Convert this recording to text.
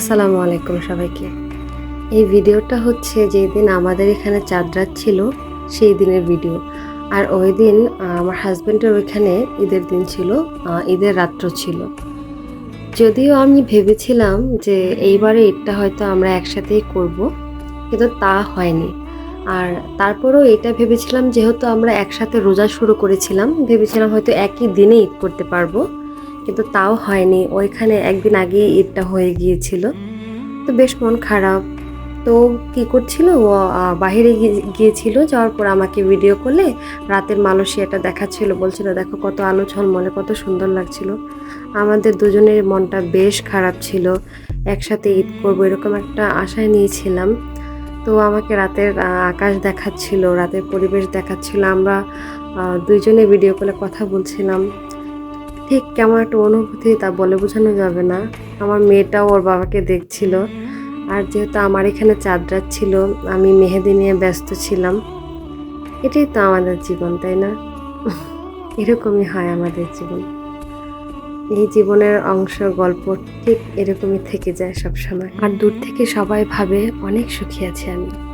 আসসালামু আলাইকুম সবাইকে। এই ভিডিওটা হচ্ছে যেই দিন আমাদের এখানে চাঁদ রাত ছিল, সেই দিনের ভিডিও। আর ওই দিন আমার হাজব্যান্ডের ওইখানে ঈদের দিন ছিল ঈদের রাত্র ছিল। যদিও আমি ভেবেছিলাম যে এইবারে ঈদটা হয়তো আমরা একসাথেই করব, কিন্তু তা হয়নি। আর তারপরেও এটা ভেবেছিলাম, যেহেতু আমরা একসাথে রোজা শুরু করেছিলাম, ভেবেছিলাম হয়তো একই দিনে ঈদ করতে পারব। কিন্তু তাও হয়নি। ওইখানে একদিন আগে ঈদটা হয়ে গিয়েছিল। তো বেশ মন খারাপ। তো কি করছিল? ও গিয়ে- গিয়েছিল। যাওয়ার পর আমাকে ভিডিও করলে রাতের মালয়েশিয়াটা দেখাচ্ছিল। বলছিল, দেখো কত আলো ঝলমলে, কত সুন্দর লাগছিল। আমাদের দুজনের মনটা বেশ খারাপ ছিল। একসাথে ঈদ করব এরকম একটা আশায় নিয়েছিলাম। তো আমাকে রাতের আকাশ দেখাচ্ছিল, রাতের পরিবেশ দেখাচ্ছিল। আমরা দুইজনে ভিডিও কলে কথা বলছিলাম। ঠিক কেমন একটা অনুভূতি তা বলে বোঝানো যাবে না। আমার মেয়েটাও ওর বাবাকে দেখছিল। আর যেহেতু আমার এখানে চাঁদ রাত ছিল, আমি মেহেদি নিয়ে ব্যস্ত ছিলাম। এটাই তো আমাদের জীবন, তাই না? এরকমই হয় আমাদের জীবন। এই জীবনের অংশ, গল্প ঠিক এরকমই থেকে যায় সব সময় আর দূর থেকে সবাই ভাবে অনেক সুখী আছি আমি।